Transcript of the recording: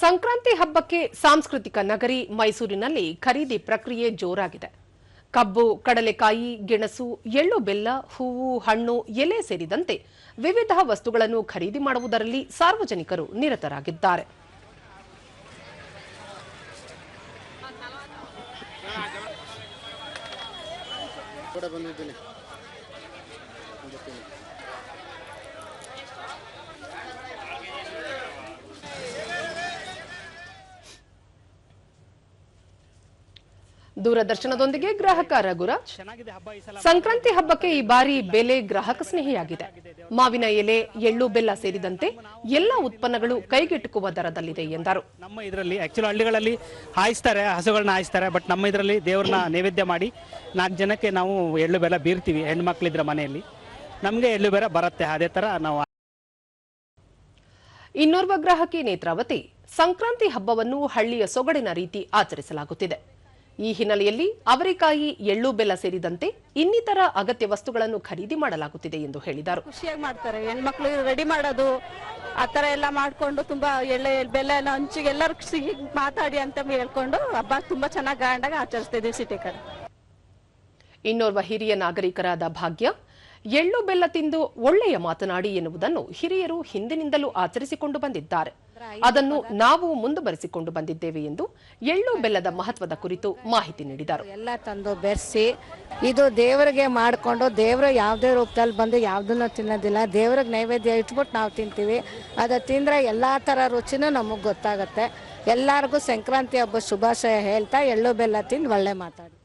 ಸಂಕ್ರಾಂತಿ ಹಬ್ಬಕ್ಕೆ ಸಾಂಸ್ಕೃತಿಕ ನಗರಿ ಮೈಸೂರಿನಲ್ಲಿ ಖರೀದಿ ಪ್ರಕ್ರಿಯೆ ಜೋರಾಗಿದೆ. ಕಬ್ಬು, ಕಡಲೆಕಾಯಿ, ಗೆಣಸು, ಎಳ್ಳು ಬೆಲ್ಲ, ಹೂವು, ಹಣ್ಣು, ಎಲೆ ಸೇರಿದಂತೆ ವಿವಿಧ ವಸ್ತುಗಳನ್ನು ಖರೀದಿ ಮಾಡುವುದರಲ್ಲಿ ಸಾರ್ವಜನಿಕರು ನಿರತರಾಗಿದ್ದಾರೆ. ದೂರದರ್ಶನದೊಂದಿಗೆ ಗ್ರಾಹಕ ರಘುರಾಜ್. ಸಂಕ್ರಾಂತಿ ಹಬ್ಬಕ್ಕೆ ಈ ಬಾರಿ ಬೆಲೆ ಗ್ರಾಹಕ ಸ್ನೇಹಿಯಾಗಿದೆ. ಮಾವಿನ ಎಲೆ ಎಳ್ಳು ಬೆಲ್ಲ ಸೇರಿದಂತೆ ಎಲ್ಲ ಉತ್ಪನ್ನಗಳು ಕೈಗೆಟುಕುವ ದರದಲ್ಲಿದೆ ಎಂದರು. ನಮ್ಮ ಇದರಲ್ಲಿ ಆಕ್ಚುಲಿ ಹಳ್ಳಿಗಳಲ್ಲಿ ಹಾಯಿಸ್ತಾರೆ ಹಸುಗಳನ್ನ ಹಾಯಿಸ್ತಾರೆ ಬಟ್ ನಮ್ಮ ಇದರಲ್ಲಿ ದೇವರನ್ನ ನೈವೇದ್ಯ ಮಾಡಿ ನಾಲ್ಕು ಜನಕ್ಕೆ ನಾವು ಎಳ್ಳು ಬೆಲ್ಲ ಬೀರ್ತೀವಿ ಹೆಣ್ಮಕ್ಳಿದ್ರ ಮನೆಯಲ್ಲಿ. ನಮಗೆ ಎಳ್ಳು ಬೆಲ್ಲ ಬರುತ್ತೆ ಅದೇ ತರ ನಾವು ಇನ್ನೋರ್ವ ಗ್ರಾಹಕಿ ನೇತ್ರಾವತಿ ಸಂಕ್ರಾಂತಿ ಹಬ್ಬವನ್ನು ಹಳ್ಳಿಯ ಸೊಗಡಿನ ರೀತಿ ಆಚರಿಸಲಾಗುತ್ತಿದೆ. ಈ ಹಿನ್ನೆಲೆಯಲ್ಲಿ ಅವರೆಕಾಯಿ ಎಳ್ಳು ಬೆಲ್ಲ ಸೇರಿದಂತೆ ಇನ್ನಿತರ ಅಗತ್ಯ ವಸ್ತುಗಳನ್ನು ಖರೀದಿ ಮಾಡಲಾಗುತ್ತಿದೆ ಎಂದು ಹೇಳಿದರು. ಖುಷಿಯಾಗಿ ಮಾಡ್ತಾರೆ. ಹೆಣ್ಮಕ್ಳು ರೆಡಿ ಮಾಡೋದು ಆ ಥರ ಎಲ್ಲ ಮಾಡ್ಕೊಂಡು ತುಂಬಾ ಎಳ್ಳೆ ಬೆಲ್ಲ ಎಲ್ಲ ಹಂಚಿಗೆ ಎಲ್ಲರೂ ಸಿಹಿ ಮಾತಾಡಿ ಅಂತ ಹೇಳ್ಕೊಂಡು ಹಬ್ಬ ತುಂಬಾ ಚೆನ್ನಾಗಿ ಗ್ರ್ಯಾಂಡಾಗಿ ಆಚರಿಸ್ತಾ ಇದೀವಿ ಸಿಟಿ ಕಡೆ. ಇನ್ನೋರ್ವ ಹಿರಿಯ ನಾಗರಿಕರಾದ ಭಾಗ್ಯ ಎಳ್ಳು ಬೆಲ್ಲ ತಿಂದು ಒಳ್ಳೆಯ ಮಾತನಾಡಿ ಎನ್ನುವುದನ್ನು ಹಿರಿಯರು ಹಿಂದಿನಿಂದಲೂ ಆಚರಿಸಿಕೊಂಡು ಬಂದಿದ್ದಾರೆ. ಅದನ್ನು ನಾವು ಮುಂದುವರೆಸಿಕೊಂಡು ಬಂದಿದ್ದೇವೆ ಎಂದು ಎಳ್ಳು ಬೆಲ್ಲದ ಮಹತ್ವದ ಕುರಿತು ಮಾಹಿತಿ ನೀಡಿದರು. ಎಲ್ಲ ತಂದು ಬೆರೆಸಿ, ಇದು ದೇವರಿಗೆ ಮಾಡಿಕೊಂಡು ದೇವರು ಯಾವುದೇ ರೂಪದಲ್ಲಿ ಬಂದು ಯಾವುದನ್ನು ತಿನ್ನೋದಿಲ್ಲ. ದೇವ್ರಿಗೆ ನೈವೇದ್ಯ ಇಟ್ಬಿಟ್ಟು ನಾವು ತಿಂತೀವಿ. ಅದು ತಿಂದರೆ ಎಲ್ಲ ಥರ ರುಚಿನೂ ನಮಗೆ ಗೊತ್ತಾಗುತ್ತೆ. ಎಲ್ಲರಿಗೂ ಸಂಕ್ರಾಂತಿ ಹಬ್ಬ ಶುಭಾಶಯ ಹೇಳ್ತಾ ಎಳ್ಳು ಬೆಲ್ಲ ತಿಂದು ಒಳ್ಳೆ ಮಾತಾಡಿ